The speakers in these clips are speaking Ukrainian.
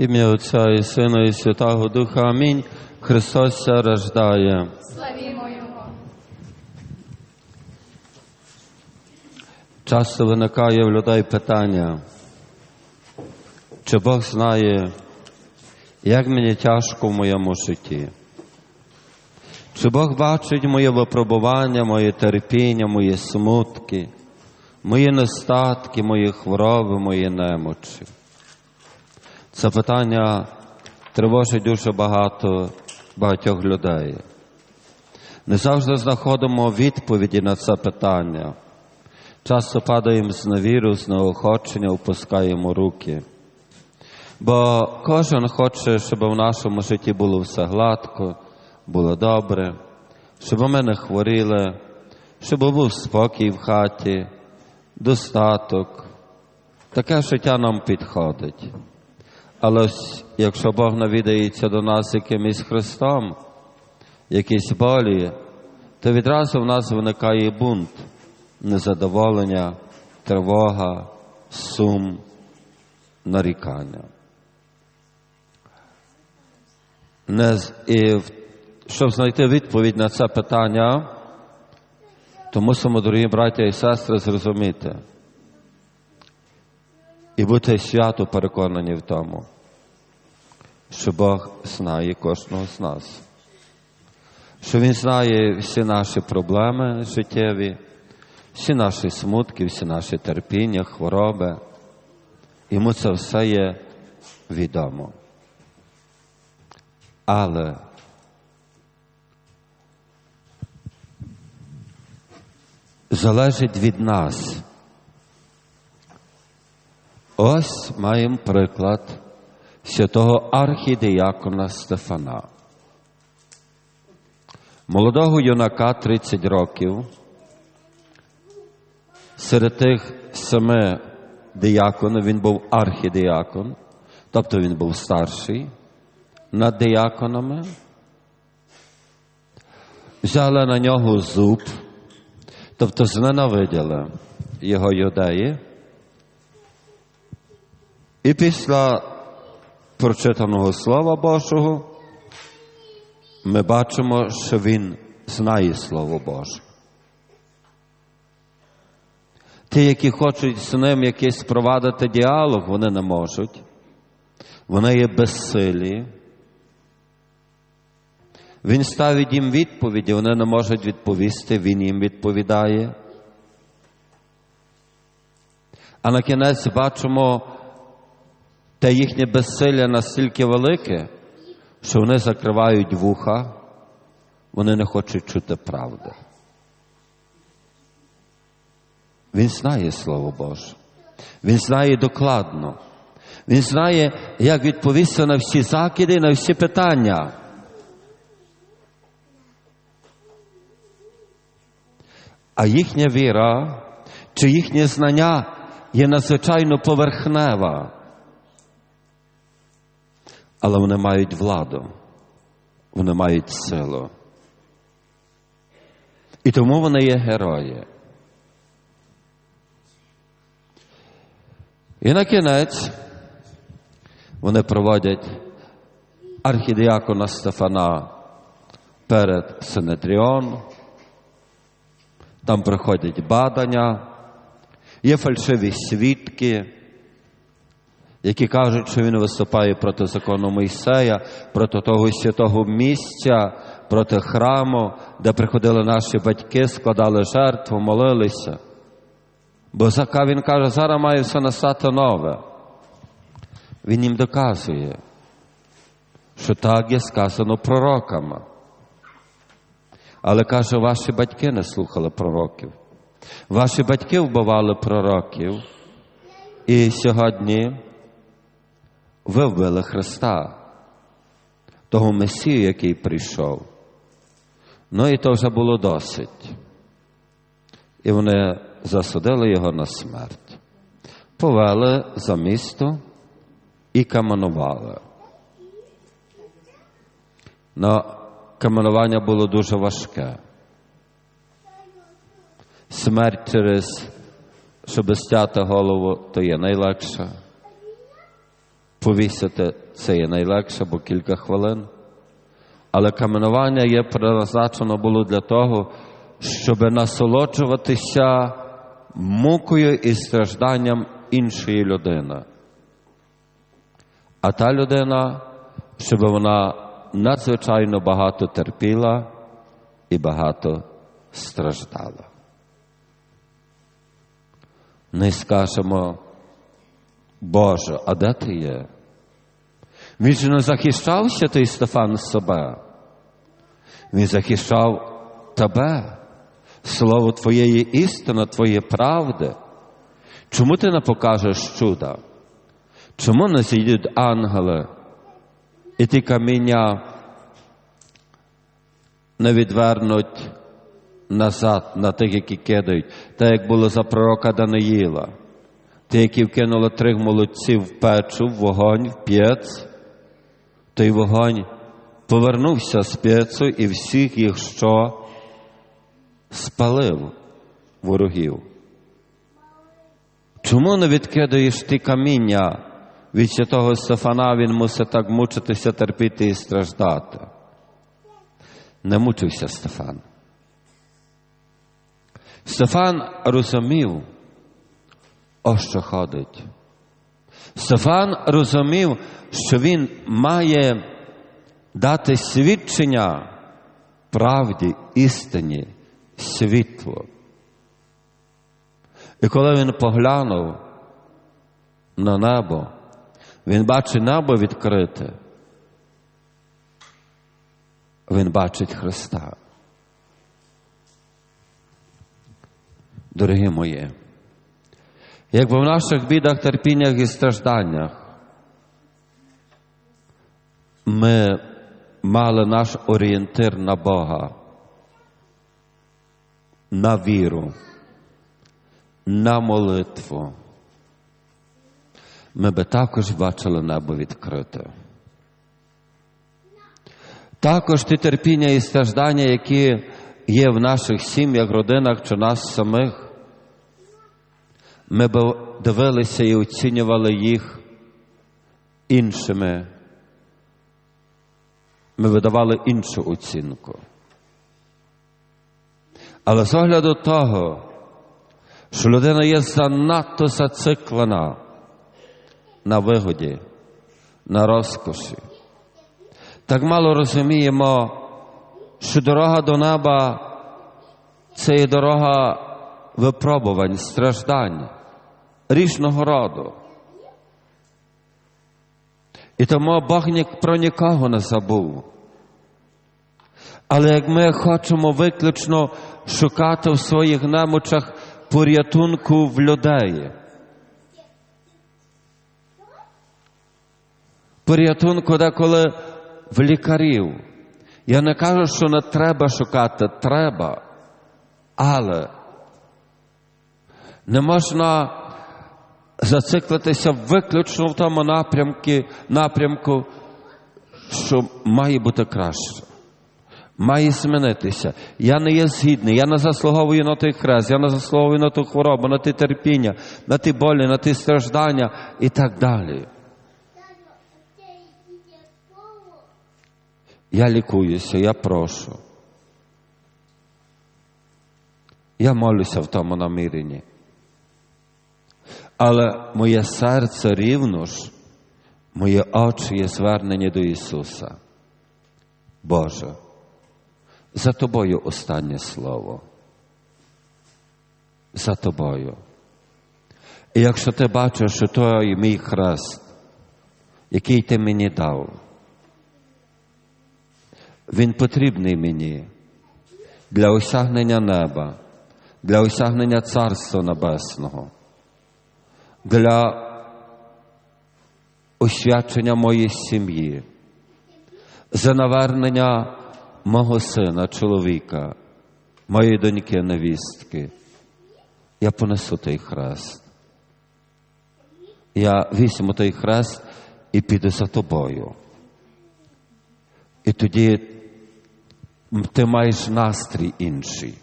Ім'я Отця і Сина, і Святого Духа. Амінь. Христос ся рождає. Славімо Його. Часто виникає в людей питання, чи Бог знає, як мені тяжко в моєму житті? Чи Бог бачить моє випробування, моє терпіння, мої смутки, мої нестатки, мої хвороби, мої немочі? Це питання тривожить дуже багато багатьох людей. Не завжди знаходимо відповіді на це питання. Часто падаємо з невіру, з неохочення, опускаємо руки. Бо кожен хоче, щоб в нашому житті було все гладко, було добре, щоб ми не хворіли, щоб був спокій в хаті, достаток. Таке життя нам підходить. Але якщо Бог навідається до нас якимось Христом, якісь болі, то відразу в нас виникає бунт, незадоволення, тривога, сум, нарікання. Не, і щоб знайти відповідь на це питання, то мусимо, дорогі браття і сестри, зрозуміти і бути свято переконані в тому, що Бог знає кожного з нас, що Він знає всі наші проблеми життєві, всі наші смутки, всі наші терпіння, хвороби. Йому це все є відомо. Але залежить від нас. Ось маємо приклад святого архідіякона Стефана. Молодого юнака 30 років. Серед тих семи дияконів він був архідіакон, тобто він був старший над дияконами. Взяли на нього зуб, тобто зненавиділи його юдеї. І після прочитаного Слова Божого ми бачимо, що він знає Слово Боже. Ті, які хочуть з ним якийсь провадити діалог, вони не можуть. Вони є безсилі. Він ставить їм відповіді, вони не можуть відповісти, він їм відповідає. А на кінець бачимо те їхнє безсилля настільки велике, що вони закривають вуха, вони не хочуть чути правди. Він знає Слово Боже. Він знає докладно. Він знає, як відповісти на всі закиди, на всі питання. А їхня віра чи їхнє знання є надзвичайно поверхнева. Але вони мають владу, вони мають силу. І тому вони є герої. І на кінець вони проводять архідіакона Стефана перед Синетріон. Там приходять бадання, є фальшиві свідки, які кажуть, що він виступає проти закону Мойсея, проти того святого місця, проти храму, де приходили наші батьки, складали жертву, молилися. Бо зака він каже, зараз має все настати нове. Він їм доказує, що так є сказано пророками. Але каже, ваші батьки не слухали пророків. Ваші батьки вбивали пророків. І сьогодні ви вбили Христа, того Месію, який прийшов. Ну і то вже було досить. І вони засудили його на смерть, повели за місто і каменували. Но каменування було дуже важке. Смерть через, щоб стяти голову, то є найлегше. Повісити це є найлегше, бо кілька хвилин. Але каменування є призначено було для того, щоб насолоджуватися мукою і стражданням іншої людини. А та людина, щоб вона надзвичайно багато терпіла і багато страждала. Ми скажемо, Боже, а де ти є? Він же не захищався той Стефан себе. Він захищав тебе, слово Твоєї істини, Твоєї правди. Чому ти не покажеш чуда? Чому не зійдуть ангели і ті каміння не відвернуть назад на тих, які кидають, так як було за пророка Даниїла, ті, які вкинули трьох молодців в печу, в вогонь, в п'єць, той вогонь повернувся з п'єцу і всіх їх що спалив ворогів. Чому не відкидаєш ти каміння від святого Стефана, він мусить так мучитися, терпіти і страждати? Не мучився Стефан. Стефан розумів, о що ходить. Стефан розумів, що він має дати свідчення правді, істині, світло. І коли він поглянув на небо, він бачить небо відкрите. Він бачить Христа. Дорогі мої, якби в наших бідах, терпіннях і стражданнях ми мали наш орієнтир на Бога, на віру, на молитву, ми би також бачили небо відкрите. Також ті терпіння і страждання, які є в наших сім'ях, родинах чи нас самих, ми б дивилися і оцінювали їх іншими. Ми видавали іншу оцінку. Але з огляду того, що людина є занадто зациклена на вигоді, на розкоші, так мало розуміємо, що дорога до неба це є дорога випробувань, страждань, різного роду. І тому Бог про нікого не забув. Але як ми хочемо виключно шукати в своїх немочах порятунку в людей, порятунку деколи в лікарів. Я не кажу, що не треба шукати, треба, але не можна зациклитися виключно в тому напрямку, напрямку, що має бути краще. Має змінитися. Я не є згідний, я не заслуговую на той хрест, я не заслуговую на ту хворобу, на ті терпіння, на ті болі, на ті страждання і так далі. Я лікуюся, я прошу. Я молюся в тому наміренні. Але моє серце рівно ж, мої очі є звернені до Ісуса. Боже, за тобою останнє слово. За тобою. І якщо ти бачиш, що той мій хрест, який ти мені дав, він потрібний мені для осягнення неба, для осягнення Царства Небесного, для освячення моєї сім'ї, за навернення мого сина, чоловіка, моєї доньки, невістки. Я понесу той хрест. Я візьму той хрест і піду за тобою. І тоді ти маєш настрій інший.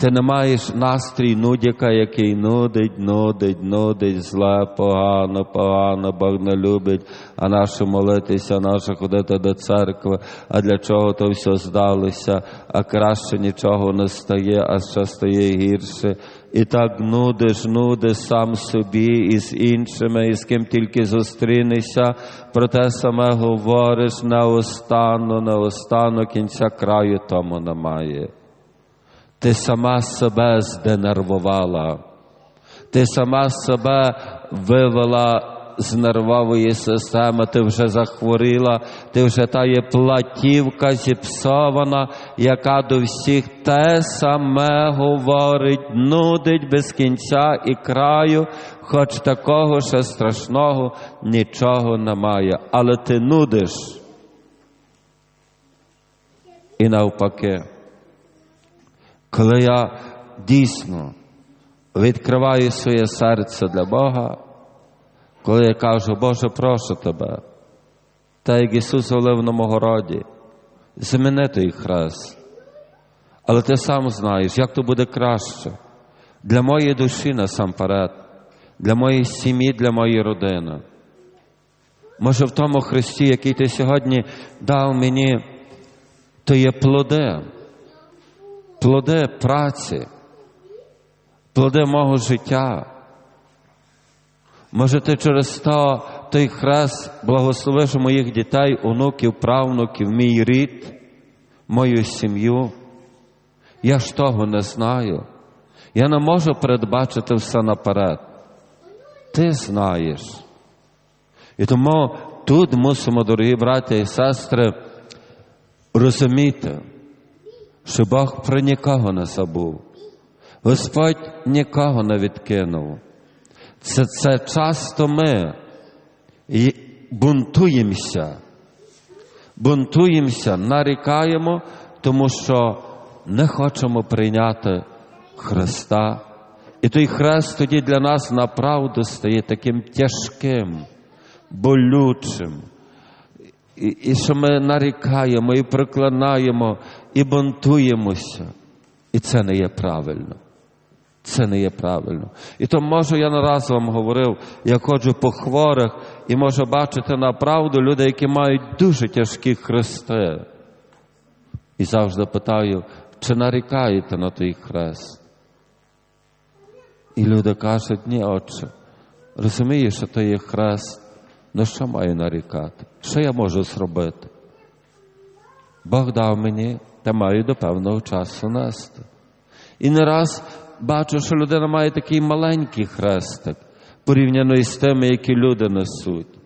Ти не маєш настрій нудяка, який нудить, нудить, нудить, зле, погано, погано, Бог не любить, а наше молитися, наше ходити до церкви, а для чого то все здалося, а краще нічого не стає, а ще стає гірше. І так нудиш, нудиш сам собі і з іншими, і з ким тільки зустрінешся, про те саме говориш неостанно, неостанно кінця краю тому немає. Ти сама себе зденервувала, ти сама себе вивела з нервової системи, ти вже захворіла, ти вже та є платівка зіпсована, яка до всіх те саме говорить, нудить без кінця і краю, хоч такого ще страшного нічого немає. Але ти нудиш. І навпаки. Коли я дійсно відкриваю своє серце для Бога, коли я кажу, Боже, прошу тебе, та як Ісус говорив на Могороді, зміни той хрест. Але ти сам знаєш, як то буде краще для моєї душі насамперед, для моєї сім'ї, для моєї родини. Може, в тому Христі, який ти сьогодні дав мені, то є плоди плоди праці, плоди мого життя. Може, ти через то той хрест благословиш моїх дітей, онуків, правнуків, мій рід, мою сім'ю. Я ж того не знаю. Я не можу передбачити все наперед. Ти знаєш. І тому тут мусимо, дорогі браття і сестри, розуміти що Бог про нікого не забув. Господь нікого не відкинув. Це, це часто ми бунтуємося, бунтуємося, нарікаємо, тому що не хочемо прийняти Христа. І той хрест тоді для нас направду стає таким тяжким, болючим. І, і що ми нарікаємо, і проклинаємо, і бунтуємося. І це не є правильно. Це не є правильно. І то, може, я не раз вам говорив, я ходжу по хворих і можу бачити направду люди, які мають дуже тяжкі хрести. І завжди питаю, чи нарікаєте на той хрест? І люди кажуть, ні, отче, розумієш, що то є хрест. Ну що маю нарікати? Що я можу зробити? Бог дав мені та маю до певного часу нести. І не раз бачу, що людина має такий маленький хрестик, порівняно із тими, які люди несуть.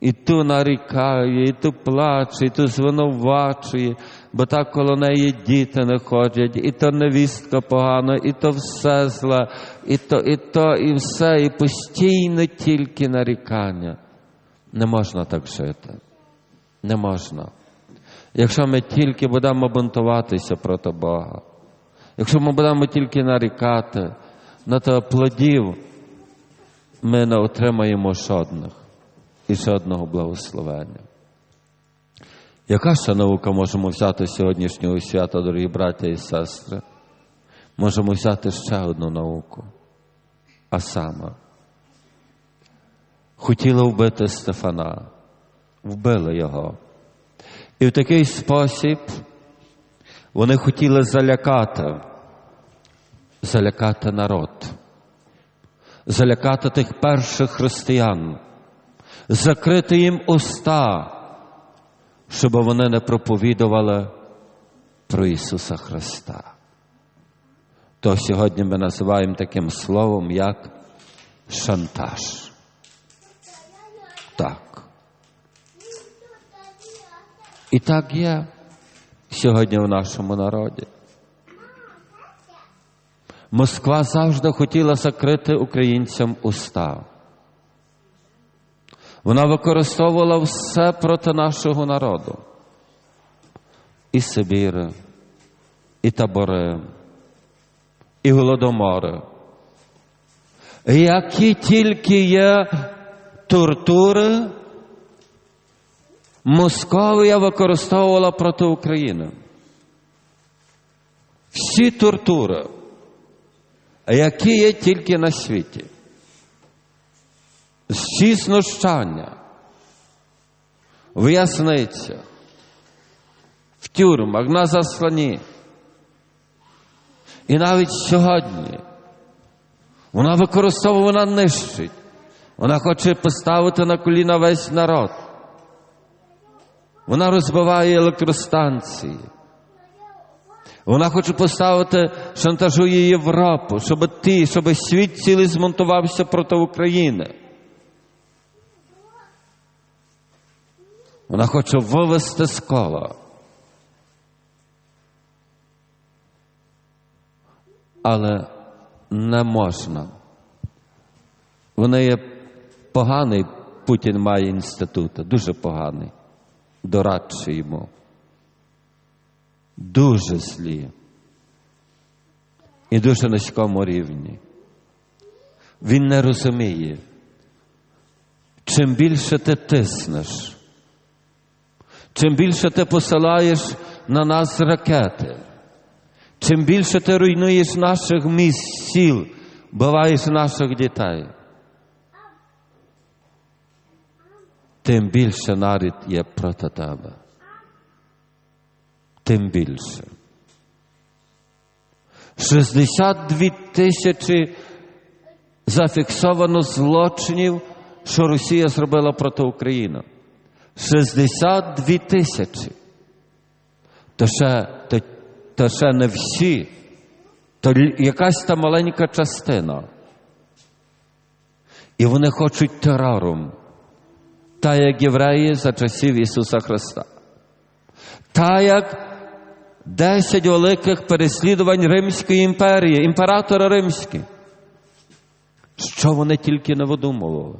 І ту нарікає, і ту плаче, і ту звинувачує, бо так коло неї діти не ходять, і то невістка погана, і то все зле, і то, і то, і все, і постійно тільки нарікання. Не можна так жити. Не можна. Якщо ми тільки будемо бунтуватися проти Бога, якщо ми будемо тільки нарікати, на то плодів ми не отримаємо жодних і жодного благословення. Яка ще наука можемо взяти з сьогоднішнього свята, дорогі браття і сестри? Можемо взяти ще одну науку, а саме хотіли вбити Стефана, вбили його. І в такий спосіб вони хотіли залякати, залякати народ, залякати тих перших християн, закрити їм уста, щоб вони не проповідували про Ісуса Христа. То сьогодні ми називаємо таким словом, як шантаж. Так. І так є сьогодні в нашому народі. Москва завжди хотіла закрити українцям уста. Вона використовувала все проти нашого народу. І Сибіри, і табори, і голодомори. Які тільки є тортури, Московія використовувала проти України. всі тортури, які є тільки на світі, всі знущання, в в тюрмах, на заслані. І навіть сьогодні вона використовує, вона нищить. Вона хоче поставити на коліна весь народ. Вона розбиває електростанції. Вона хоче поставити, шантажує Європу, щоб ти, щоб світ цілий змонтувався проти України. Вона хоче вивести з кола. Але не можна. Вони є поганий, Путін має інститут, дуже поганий, дорадчий йому. Дуже злі. І дуже низькому рівні. Він не розуміє. Чим більше ти тиснеш, чим більше ти посилаєш на нас ракети, чим більше ти руйнуєш наших міст, сіл, биваєш наших дітей, тим більше нарід є проти тебе. Тим більше. 62 тисячі зафіксовано злочинів, що Росія зробила проти України. 62 тисячі. То ще, то, то ще не всі, то якась та маленька частина. І вони хочуть терором, та як євреї за часів Ісуса Христа. Та як десять великих переслідувань Римської імперії, імператора Римський. Що вони тільки не видумували?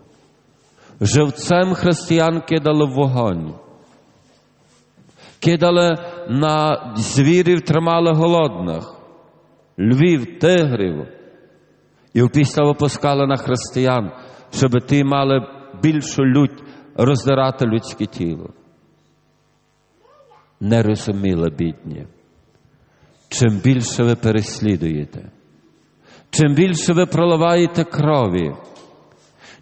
Живцем християн кидали в вогонь, кидали на звірів, тримали голодних, львів, тигрів, і після випускали на християн, щоб ті мали більшу лють роздирати людське тіло. Не розуміли бідні. Чим більше ви переслідуєте, чим більше ви проливаєте крові,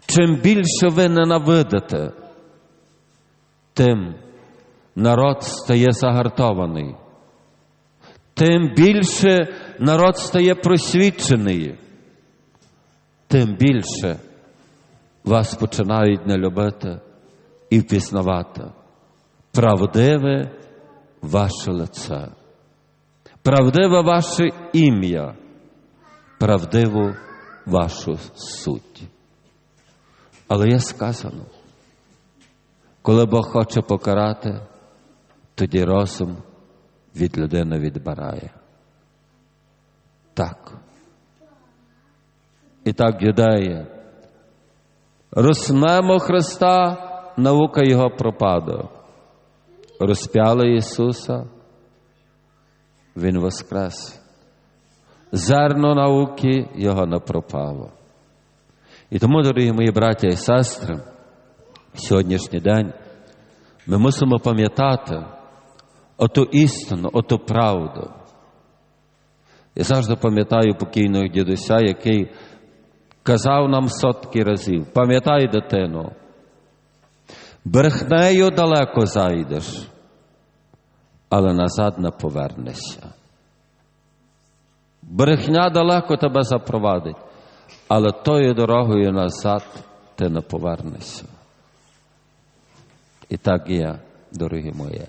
чим більше ви ненавидите, тим народ стає загартований, тим більше народ стає просвічений, тим більше вас починають не любити і впізнавати. Правдиве ваше лице, правдиве ваше ім'я, правдиву вашу суть. Але є сказано, коли Бог хоче покарати, тоді розум від людини відбирає. Так. І так, юдеї, роснемо Христа, наука Його пропаде. Розп'яли Ісуса, Він воскрес. Зерно науки Його не пропало. І тому, дорогі мої браття і сестри, сьогоднішній день ми мусимо пам'ятати оту істину, оту правду. Я завжди пам'ятаю покійного дідуся, який казав нам сотки разів, пам'ятай дитину, брехнею далеко зайдеш, але назад не повернешся. Брехня далеко тебе запровадить, але тою дорогою назад ти не повернешся. І так є, дорогі мої.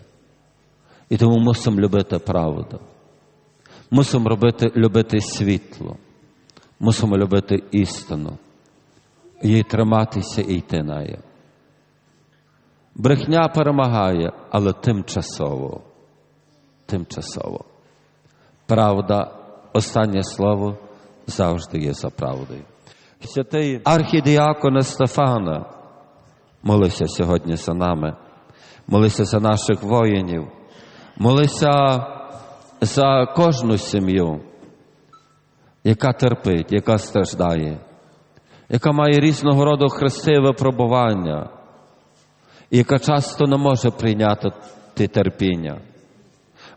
І тому мусимо любити правду. Мусимо робити, любити світло, мусимо любити істину, їй триматися і йти на неї. Брехня перемагає, але тимчасово. Тимчасово. Правда, останнє слово завжди є за правдою. Святий архідіаконе Стефана, молися сьогодні за нами, молися за наших воїнів, молися за кожну сім'ю, яка терпить, яка страждає, яка має різного роду хрести випробування, яка часто не може прийняти терпіння.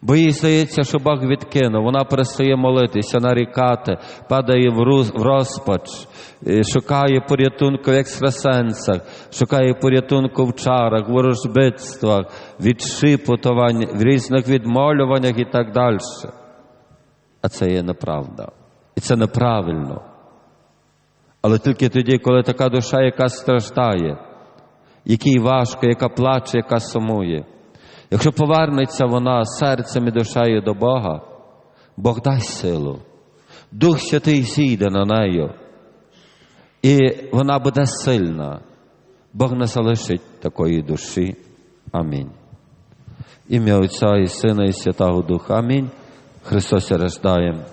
Бо їй здається, що Бог відкинув, вона перестає молитися, нарікати, падає в розпач, е, шукає порятунку в екстрасенсах, шукає порятунку в чарах, ворожбитствах, відшипутувань, в різних відмолюваннях і так далі. А це є неправда. І це неправильно. Але тільки тоді, коли така душа, яка страждає, якій важко, яка плаче, яка сумує. Якщо повернеться вона серцем і душею до Бога, Бог дасть силу. Дух Святий зійде на нею, і вона буде сильна. Бог не залишить такої душі. Амінь. Ім'я Отця і Сина і Святого Духа. Амінь. Христос рождає.